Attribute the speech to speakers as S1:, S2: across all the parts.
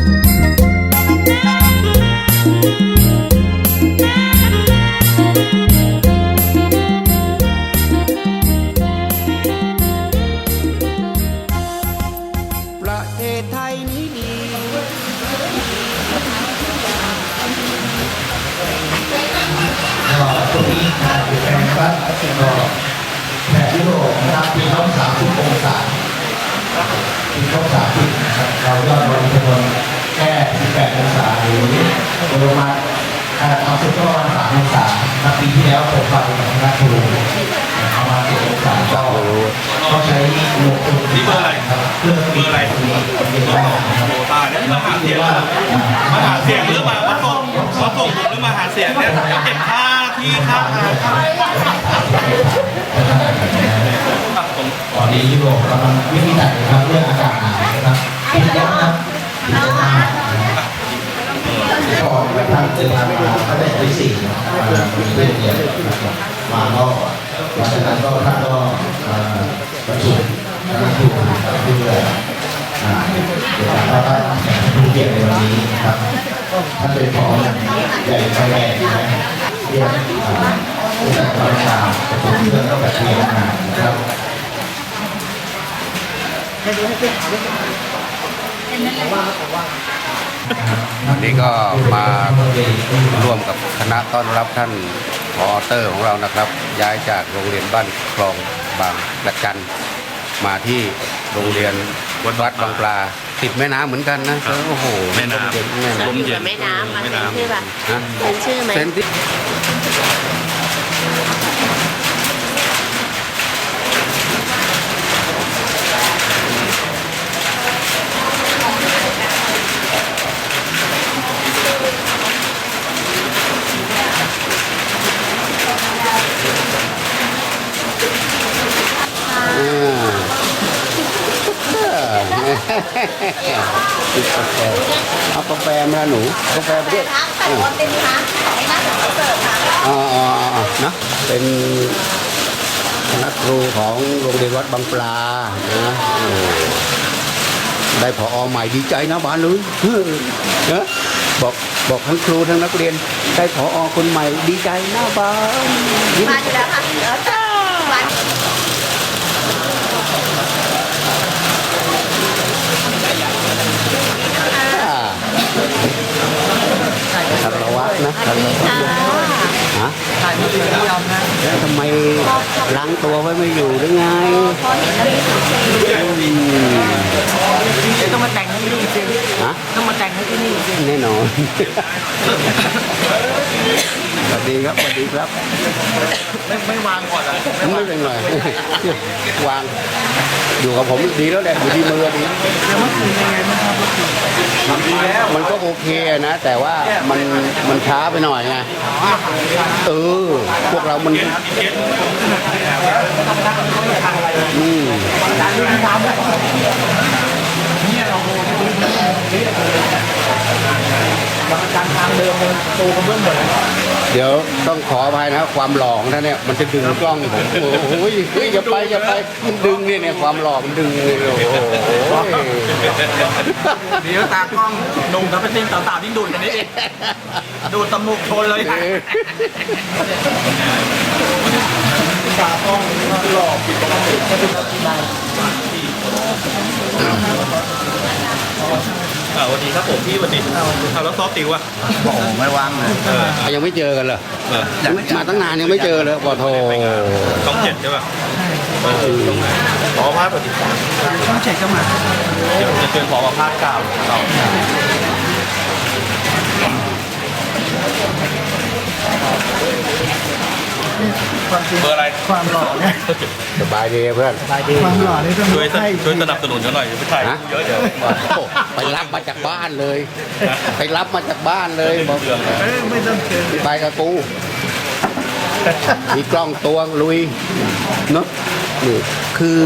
S1: thank you โดยประมาณอ่าเอาสุดก็ประมาณสามองศาปีที่แล้วผมไปกับคณะครูประมาณสิบองศาก็ก็ใช้ลงทุน
S2: นี่เบอร์อะไร
S1: ครับเพื่อปีอะไรนี้เรียนได้นะครับ
S2: โอ้ตายแล้วมาหาเสียง
S1: ว่า
S2: มาหาเสียงหรือมามาส่งมาส่งผมหรือมาหาเสียงเนี่ยเก็บค่าที่ค่า
S1: ตอนนี้ยุโรปกำลังวิธีไหนนะครับเรื่องอากาศหนาวนะครับ ก็กระทั่งเดินทางมาตั้งแต่ตีสี่มาคุยเรื่องเรียนมาก็หลังจากนั้นก็ท่านก็ประชุมคณะครูนะครับเพื่อเกี่ยวกับว่าท่านผู้เกียรติในวันนี้ครับท่านเป็นผอใหญ่ไฟแดงนะเรียนอ่าผู้จัดการชาประชุมเรื่องแบบเรียนงานนะครับเห็นไหม
S3: วัน นี้ก็มาร่วมกับคณะต้อนรับท่านพอเตอร์ของเรานะครับ ย้ายจากโรงเรียนบ้านคลองบางละจันมาที่โรงเรียนวัดวัดบางปลาติดแม่น้ำเหมือนกันนะโอ้โห
S2: แม่น้ำ
S3: เย็นแม่
S2: ลม
S3: น้ำ
S2: เย็น
S4: แม่น้ำมา
S2: แม่
S4: เซ็น
S2: น้ำ
S4: ชื่อป่ะ
S3: ฮะ
S4: เซ็นชื่อไหม
S3: เซนที่ ติดกาแฟเอากาแฟมาหนูกาแฟไปด้วย
S4: พักแต่คนเป็นพักไอ้นั่นเขาเสิร์ฟค่ะ
S3: อ๋ออ๋ออ๋อเนอะเป็นคณะครูของโรงเรียนวัดบางปลานะโอ้ได้ผอใหม่ดีใจนะบ้านเลยเนอะบอกบอกทั้งครูทั้งนักเรียนได้ผอคนใหม่ดีใจนะบ้านยิ้ม
S4: มาอยู่แล้วค่ะเดี๋ยวจ้าวัน
S3: คารวะนะคารวะ
S4: ค่ะ
S3: ฮะแล้วทำไมล้างตัวไว้ไม่อยู่หรือไง
S4: พอเห็นแล้วมีสุดเสียง
S3: อืม
S5: เดี๋ยวต้องมาแต่งให้ที่นี่จริง
S3: ฮะ
S5: ต้องมาแต่งให้ที่นี่จริง
S3: แน่นอนส วัสดีครับสวัสดีครับ
S5: ไม่ไม่วางก่อนอะ
S3: ไม่เป็นไรวาง อยู่กับผมดีแล้วแหละอยู่ที่มือดี
S5: แล้วเมื่อคืนเป็นไงบ้างครับเมื่อคืน
S3: มันก็โอเคนะ แต่ว่ามันมันช้าไปหน่อยไงเออพวกเรามันอืม
S5: การทางเดิมมันตูกระเบื้องหมด เลย
S3: เดี๋ยวต้องขออภัยนะความหลอกท่านเนี่ยมันจะดึงกล้องผมโอ้โหเฮ้ยเฮ้ยอย่าไปอย่าไปมันดึงเนี่ยเนี่ยความหลอกมันดึงเลยโอ้โห
S5: เดี๋ยวตากล้องหนุ่มกับเป็นซิงสาวๆยิ่งดูดกันนี้อีกดูดตะมุกชนเลยค่ะตากล้องหลอกผิดปกติก็เป็นแบบที่ได้
S2: อ่าวันนี้ครับผมพี่วันนี้เอาแล้วซอฟติวอะ
S5: บอกไม่วางเลย
S2: เออ
S3: ยังไม่เจอกันเหรอ
S2: เออ
S3: มาตั้งนานยังไม่เจอเลยปอโท
S2: ต้องเจ็ดใช่ป่ะเออตรงไหนขอภาพปฏิบัติ
S5: ต้องเช็คก็มา
S2: เดี๋ยวจะเชิญขอมาภาพเก่าเรา เบอร์อะไร
S5: ความหล่อเนี่ย
S3: สบายดีเพื่อน
S5: ความหล่อนี่ต้อง
S2: ช่วยช่วยสนับสนุนเขาหน่อยอย่าไปถ่าย
S3: ฮะ
S2: เยอะเดี๋ยว
S3: โอ้ไปรับมาจากบ้านเลย ไปรับมาจากบ้านเลยบอก
S2: เรื่องเลย
S5: เอ้ยไม่ต้องเชิญ
S3: ไปกับกู มีกล้องตัวลุยเนาะนี่คือ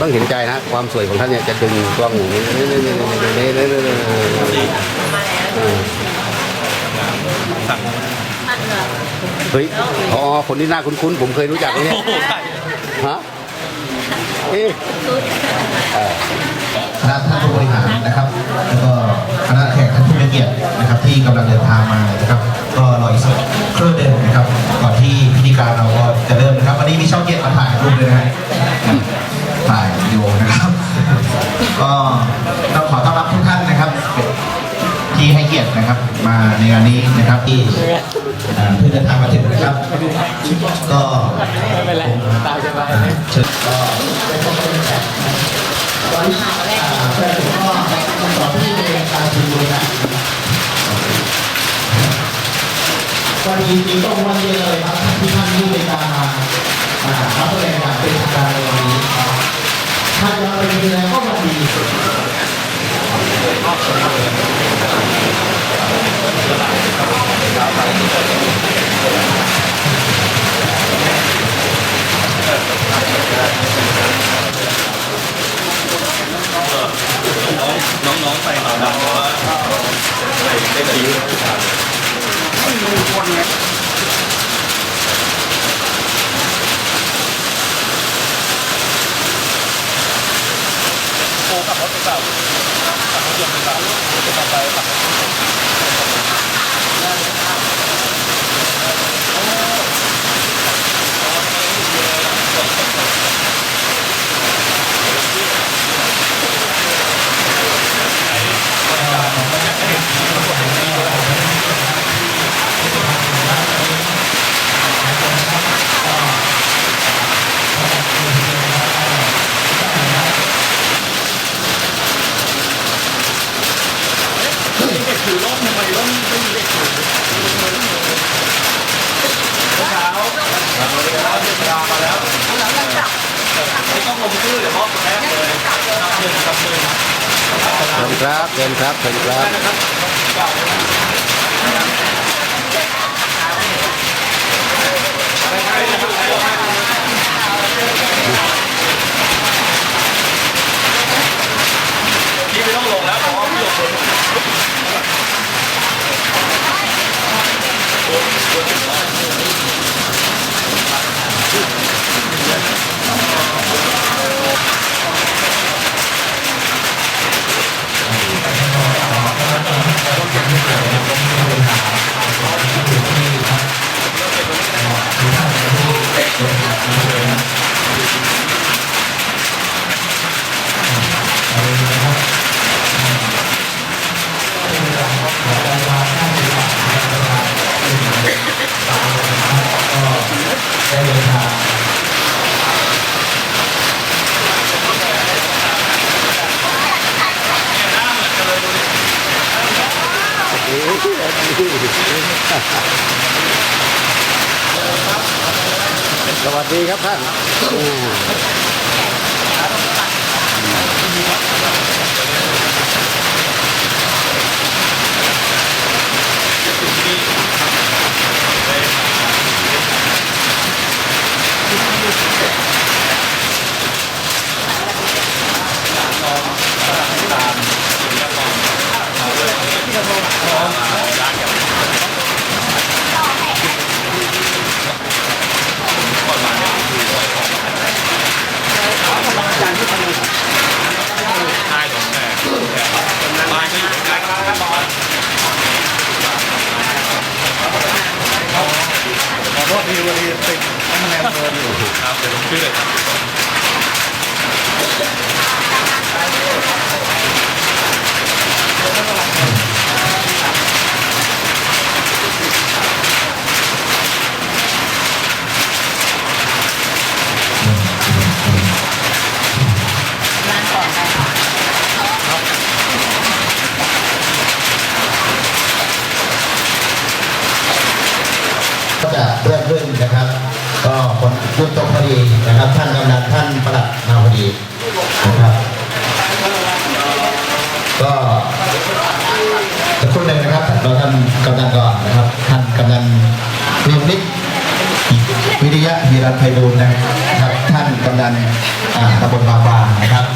S3: ต้องเห็นใจนะความสวยของท่านเนี่ยจะดึงกล้องอย่างนี้นี่นี่นี่นี่นี่นี่นี่เออ
S2: สั่ง
S4: มัน เหรอ
S3: เฮ้ยพอคนที่หน้าคุ้นๆผมเคยรู้จักไหมเนี่ย
S2: โอ้โหใช่
S3: ฮะเอ๊ะ
S1: คณะท่านผู้บริหารนะครับ แล้วก็คณะที่กำลังเดินทางมานะครับ ก็รออีกสักครู่หนึ่งนะครับ ก่อนที่พิธีการเราก็จะเริ่มนะครับ วันนี้มีช่องเจ็ดมาถ่ายรูปด้วยนะฮะ ในงานนี้นะครับที่เอ่อเพิ่งเดินทางมาถึงนะครับ ก็ไม่เป็นไรตามสบายเชิญก็ตอนนี้อ่าเพื่อนผมก็สอนที่ในการชุมนุมนะวันนี้จริงต้องวันเดียวเลยครับที่ท่านที่ในการมาอ่ารับแสดงอย่างเป็นทางการในวันนี้ครับถ้าจะเป็นยังไงก็วันดี
S2: น้องน้องๆใส่หนาวดำเพราะว่าใส่เต้นอายุโอ้ขับรถไปเปล่าขับรถยนต์ไปเปล่าขับไปขับรถ ไม่ ต้องลงชื่อเดี๋ยวมอบแรกเลยนับหนึ่งนับหนึ่ง
S3: เชิญครับเชิญครับเชิญครับ
S2: พี่ไม่
S3: ดีครับท่านอ่า
S2: ใอ
S1: ดีนะครับ ก็จะครู่หนึ่งนะครับเราท่านกำนันก่อนนะครับ ท่านกำนันเรียมนิดวิริยะฮีรันไพบูลนะครับ ท่านกำนันตำบลบางบางนะครับ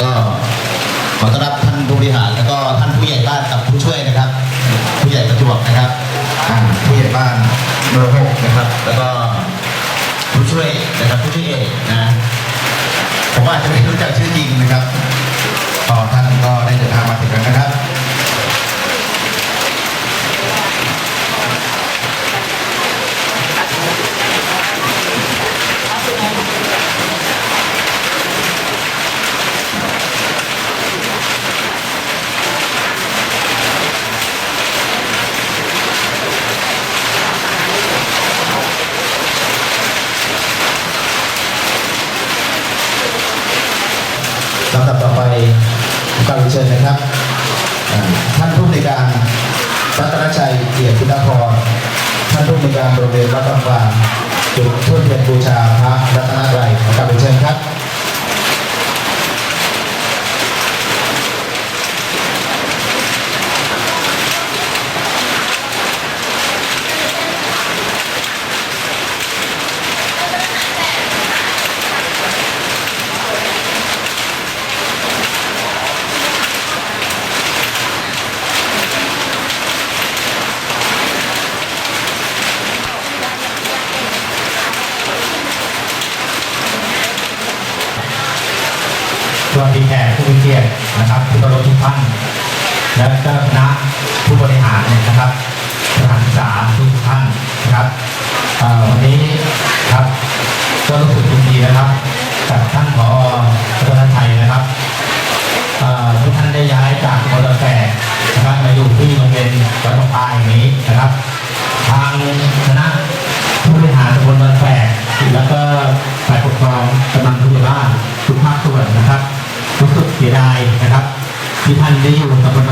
S1: ก็ขอต้อนรับ ผู้บริหารแล้วก็ท่านผู้ใหญ่บ้านกับผู้ช่วยนะครับ ผู้ใหญ่ประจวบนะครับอ่าผู้ใหญ่บ้านเบอร์หกนะครับ แล้วก็ผู้ช่วยนะครับผู้ช่วยเอกนะผมอาจจะไม่รู้จักชื่อจริงนะครับต่อท่านก็ได้เดินทางมาถึงแล้วนะครับ ลำดับต่อไปผมกราบเรียนเชิญนะครับอ่าท่านผู้ในวยการรัตนชัยเกียรติพุทธพรท่าน ผู้มีการโรงเรียนวัดบางกลจุดทุ่นเทียนบูชาพระรัตนตรัยขอกราบเรียนเชิญครับ
S6: สวัสดีแขกผู้มีเกียรตินะครับผู้ เคารพทุกท่าน และเจ้าคณะผู้บริหารนะครับสถานศึกษาทุกท่านนะครับวันนี้ครับก็รู้สึกยินดีนะครับกับท่านผอรัตนชัยนะครับทุกท่านได้ย้ายจากมอเตอร์แฟร์นะครับมาอยู่ที่โรงเรียนวัดตะพายแห่นี้นะครับ ที่ท่านได้อยู่กับ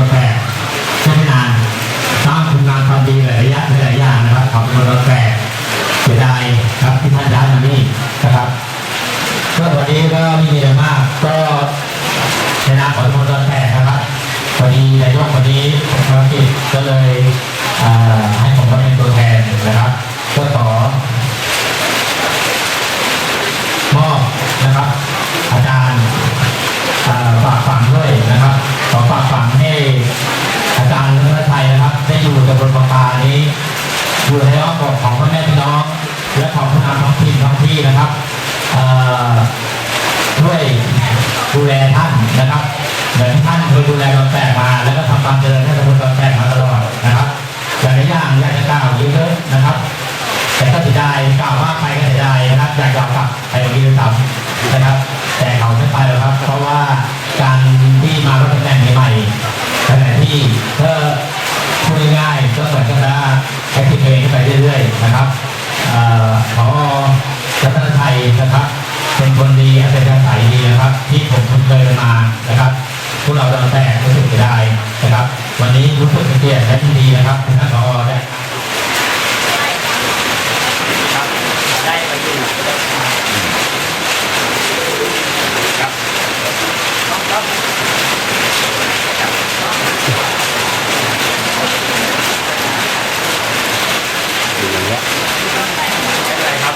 S6: ก็เสียดายกล่าวว่าไปก็เสียดายนะครับอยากกล่าวกลับไปวันนี้ด้วยซ้ำนะครับ แต่เขาไม่ไปหรอกครับ เพราะว่าการที่มารับตำแหน่งใหม่ๆขณะที่ก็พูดง่ายๆก็เหมือนกับว่าแอคทีฟเองไปเรื่อยๆนะครับอ่อขอรัตนชัยนะครับ เป็นคนดีอัธยาศัยดีนะครับ ที่ผมคุ้นเคยมานะครับพวกเราเราแต่รู้สึกเสียดายนะครับ วันนี้รู้สึกเป็นเกียรติและยินดีนะครับท่านผอได้
S5: ได้ไปอยู่ครับต้องครับ
S3: อย่างเงี้ย
S5: ไม่เป็นไรครับ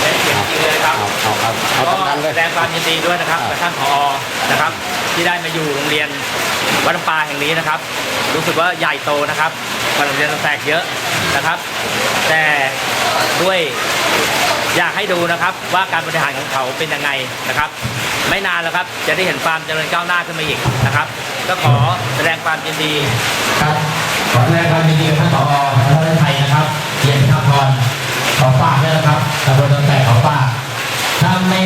S5: ได้เกียรติจริงเลยครับ
S3: เอาเอาเอาเอา
S5: ก็
S3: ดังๆเลย
S5: แสดงความยินดีด้วยนะครับ
S3: อ่า
S5: กับท่านผอนะครับ ที่ได้มาอยู่โรงเรียนวัดลำปาแห่ง นะครับ รู้สึกว่าใหญ่โตนะครับกว่าโรงเรียนแตกเยอะนะครับ แต่ด้วยอยากให้ดูนะครับว่าการบริหารของเขาเป็นยังไงนะครับ ไม่นานแล้วครับจะได้เห็นความเจริญก้าวหน้าขึ้นมาอีกนะครับ ก็ขอแสดงความยินดี
S6: ครับขอแสดงความยินดีกับท่านผอรัตนชัยนะครับเกียรติพิทักษ์พรขอฝากด้วยนะครับตำบลต้นแต่ขอฝากถ้าไม่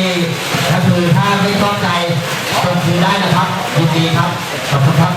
S6: ถ้าคือถ้าไม่ต้องใจตรงคือได้นะครับยินดีครับขอบคุณครับ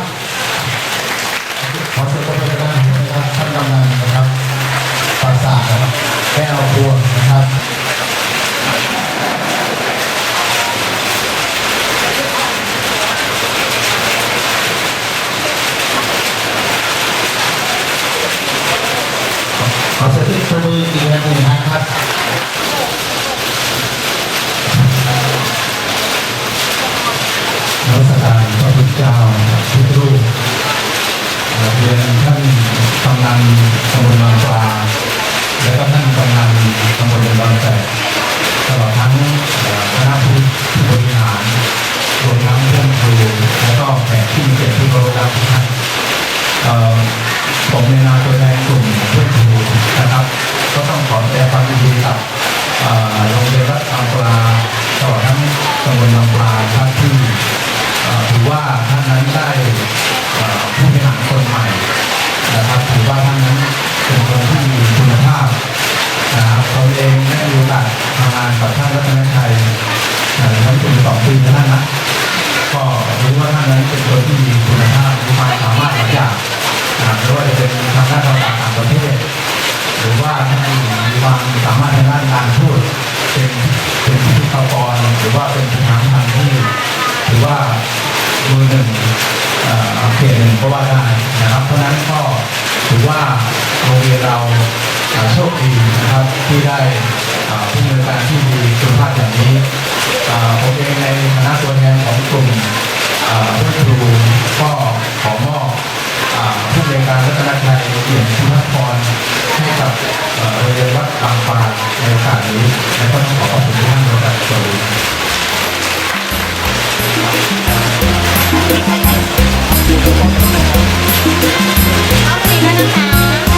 S1: ครับที่ได้ผู้มือการที่มีคุ
S6: ณภาพอย่างนี้ผมเองในคณะตัวแทนของกลุ่มผู้ครูก็ขอมอบผู้มือการรัตนชัยเกียรติพิพัฒพรให้กับโรงเรียนวัดบางปานในโอกาสนี้และก็ขอขอบคุณทุกท่านด้วยครับสวัสดีครับเอาสีมานะคะ